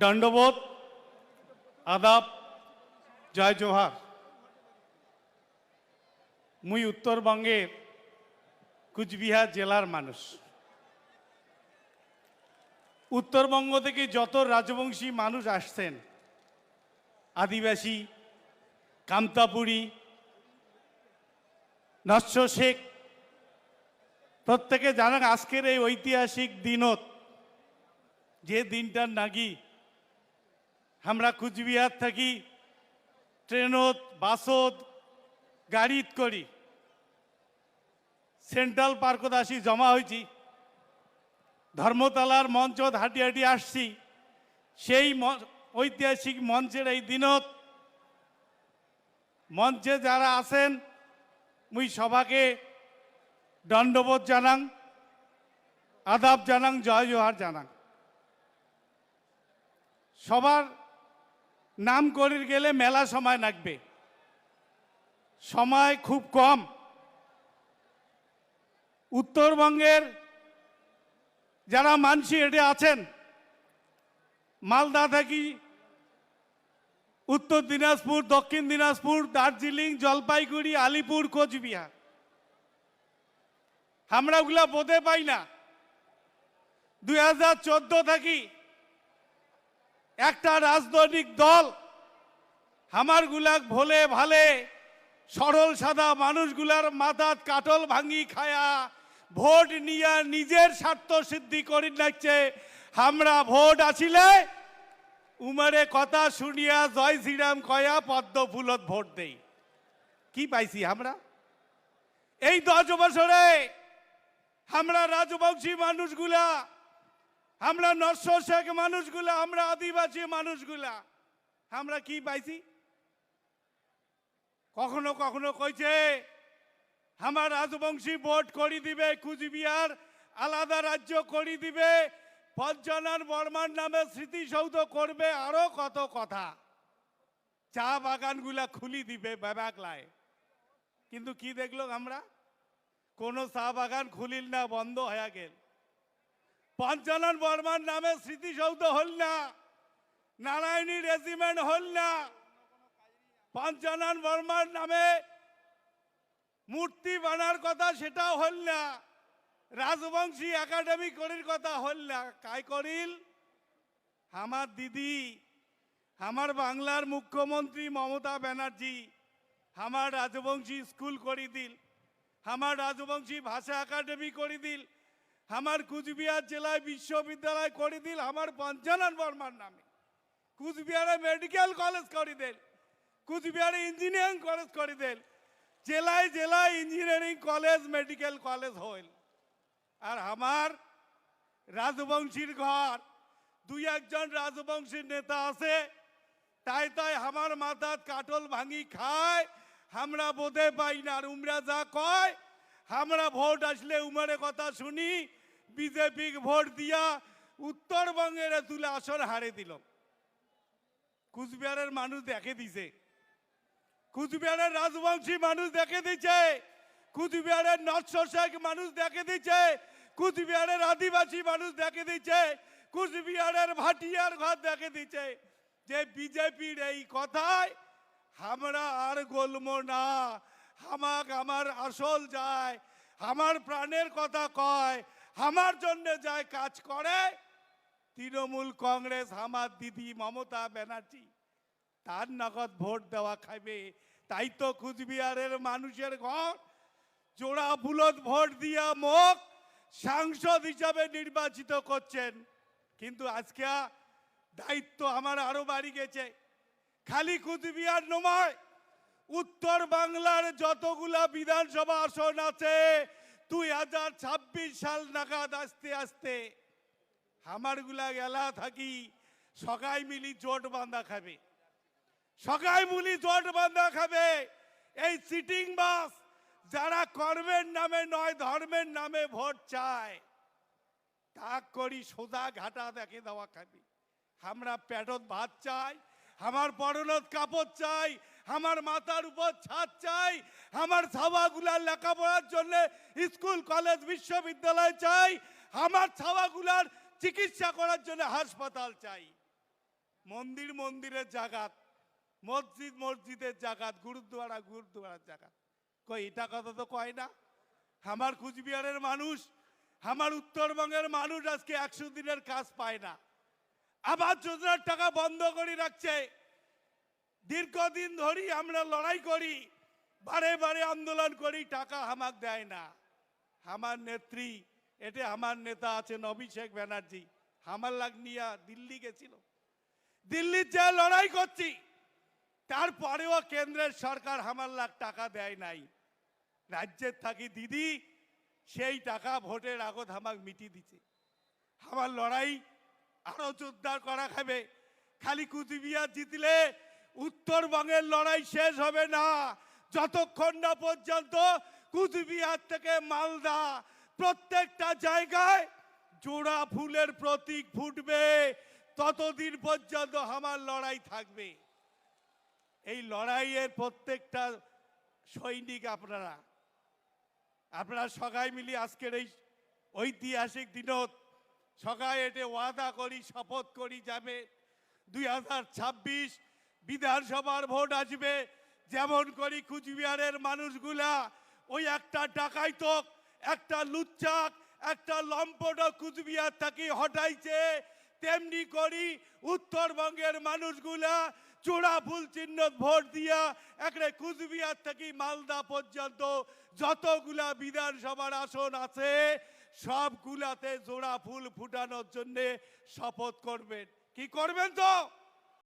দণ্ডবোধ, আদাব জয় জোহার মুই উত্তরবঙ্গের কুচবিহার জেলার মানুষ। উত্তরবঙ্গ থেকে যত রাজবংশী মানুষ আসছেন, আদিবাসী, কামতাপুরী, নস্য শেখ, প্রত্যেকে জানান আজকের এই ঐতিহাসিক দিনত যে দিনটার নাকি আমরা কুচবিহার থাকি, ট্রেনত, বাসত, গাড়িত করি। সেন্ট্রাল পার্কত আসি, জমা হয়েছি ধর্মতলার মঞ্চত হাঁটি হাঁটি আসছি। সেই ঐতিহাসিক মঞ্চের এই দিনত মঞ্চে যারা আছেন, মুই সভাকে দণ্ডবোধ জানাং, আদাব জানাং, জয় জোহার জানাং। সবার নাম করির গেলে মেলা সময় লাগবে। সময় খুব কম। উত্তরবঙ্গের যারা মানসি এটে আছেন, মালদা থাকি, উত্তর দিনাজপুর, দক্ষিণ দিনাজপুর, দার্জিলিং, জলপাইগুড়ি, আলিপুর, কোচবিহার। আমরা ওগুলা বোধে পাই না। দুই হাজার চোদ্দ থাকি একটা রাজনৈতিক দল আমার গুলাক ভোলে ভালে, সরল সাদা মানুষগুলার মাথাত কাটল ভাঙি খায়া, ভোট নিয়া নিজের স্বার্থ সিদ্ধি করি লাগছে আমরা ভোট আসিলে উমারে কথা শুনিয়া জয় শ্রীরাম কয়া পদ্ম ফুলত ভোট দেই। কি পাইছি আমরা? এই দশ বছরে আমরা রাজবংশী মানুষগুলা আমরা নস্য শেখ মানুষগুলা, আমরা আদিবাসী মানুষগুলা। আমরা কি পাইছি? কখনো কখনো কইছে, আমার রাজবংশী ভোট করি দিবে কুচবিহার, আলাদা রাজ্য করি দিবে পঞ্চনার বর্মার নামে স্মৃতিসৌধ করবে, আরও কত কথা। চা বাগানগুলা খুলি দিবে ব্যাবাকলায় কিন্তু কি দেখল আমরা? কোনো চা বাগান খুলিল না, বন্ধ হয়ে গেল। পঞ্চানন বর্মার নামে স্মৃতিসৌধ হল না, নারায়ণী রেজিমেন্ট হল না। পঞ্চানন বর্মার নামে মূর্তি বানার কথা সেটাও হল না, রাজবংশী একাডেমি করির কথা হল না। কাই করিল? আমার দিদি, আমার বাংলার মুখ্যমন্ত্রী মমতা ব্যানার্জি, আমার রাজবংশী স্কুল করি দিল আমার রাজবংশী ভাষা একাডেমি করি দিল আমার কুচবিহার জেলায় বিশ্ববিদ্যালয় করে দিল, আমার পঞ্চানন বর্মার নামে। কুচবিহারে মেডিকেল কলেজ করে দিল, কুচবিহারে ইঞ্জিনিয়ারিং কলেজ করে দিল, জেলায় জেলায় ইঞ্জিনিয়ারিং কলেজ মেডিকেল কলেজ হইল। আর আমার রাজবংশীর ঘর, দুই একজন রাজবংশীর নেতা আছে, তাই তাই আমার মাথাত কাটল ভাঙি খায়, আমরা বোধে পাই না আর উমরা যা কয় আমরা ভোট আসলে উমারে কথা শুনি বিজেপি ভোট দিয়া উত্তরবঙ্গের তুলে আসর হারে দিল কুচবিহারের মানুষ দেখে দিছে কুচবিহারের রাজবংশী মানুষ দেখে দিচ্ছে কুচবিহারের নৎস শেখ মানুষ দেখে দিচ্ছে কুচবিহারের আদিবাসী মানুষ দেখে দিচ্ছে কুচবিহারের ভাটিয়ার ঘর দেখে দিচ্ছে যে বিজেপির এই কথায় আমরা আর গলম না হামাক আমার আসল যায়, আমার প্রাণের কথা কয়, আমার জন্য যায় কাজ করে। তৃণমূল কংগ্রেস আমার দিদি, মমতা ব্যানার্জি, তার নগদ ভোট দেওয়া খাবে তাই তো কুচবিহারের মানুষের ঘর। জোড়া বুলত ভোট দিয়া মুখ সাংসদ হিসাবে নির্বাচিত করছেন। কিন্তু আজকে দায়িত্ব আমার আরও বাড়ি গেছে। খালি কুচবিহার নয় উত্তর বাংলার যতগুলা বিধানসভা আসন আছে, দুই হাজার ছাব্বিশ সাল নাগাদ আসতে আসতে আমারগুলা গেলা থাকি, সকাই মিলি জোট বাঁধা খাবে। সকাই মিলি জোট বাঁধা খাবে। এই সিটিং বাস যারা কর্মের নামে নয়, ধর্মের নামে ভোট চায় তা করি সোজা ঘাটা দেখে দেওয়া খাবি। আমরা পেটত ভাত চাই, আমার পরনত কাপড় চাই আমার মাথার উপর ছাদ চাই, আমার ছাওয়াগুলার লেখাপড়ার জন্য স্কুল, কলেজ, বিশ্ববিদ্যালয় চাই, আমার ছাওয়াগুলার চিকিৎসা করার জন্য হাসপাতাল চাই। মন্দির মন্দিরের জাগাত, মসজিদ মসজিদের জাগাত, গুরুদ্বারা গুরুদ্বারার জাগাত। কই, এটা কথা তো কয় না? আমার কুচবিহারের মানুষ, আমার উত্তরবঙ্গের মানুষ আজকে একশো দিনের কাজ পায় না। আবার যোজনার টাকা বন্ধ করে রাখছে। দীর্ঘদিন ধরি আমরা লড়াই করি, বারে বারে আন্দোলন করি, টাকা হামাক দেয় না। আমার নেত্রী এতে আমার নেতা আছেন অভিষেক ব্যানার্জি হামার লাগ নিয়া দিল্লি গেছিল। দিল্লির যে লড়াই করছি তারপরেও কেন্দ্রের সরকার হামার লাখ টাকা দেয় নাই। রাজ্যের থাকি দিদি, সেই টাকা ভোটের আগত হামাক মিটি দিছে। আমার লড়াই আরও জোরদার করা খাবে খালি কুচবিহার জিতলে উত্তরবঙ্গের লড়াই শেষ হবে না। যতক্ষণ না পর্যন্ত কুচবিহার থেকে মালদা প্রত্যেকটা জায়গায় জোড়া ফুলের প্রতীক ফুটবে, ততদিন পর্যন্ত আমার লড়াই থাকবে। এই লড়াইয়ের প্রত্যেকটা সৈনিক আপনারা আপনারা সবাই মিলি আজকের এই ঐতিহাসিক দিনত সবাই এটে ওয়াদা করি, শপথ করি, যাবে। দুই হাজার ছাব্বিশ বিধানসভার ভোট আসবে, যেমন করি কুচবিহারের মানুষগুলা। ওই একটা ডাকাইতক একটা লুচ্চাক, একটা লম্পট কুচবিহার থাকি হটাইছে। তেমনি করি উত্তরবঙ্গের মানুষগুলা চূড়া ফুল চিহ্ন ভোট দিয়া একরে কুচবিহার থেকে মালদা পর্যন্ত যতগুলা বিধানসভার আসন আছে, সবগুলাতে জোড়া ফুল ফুটানোর জন্য শপথ করবেন। কি করবেন তো?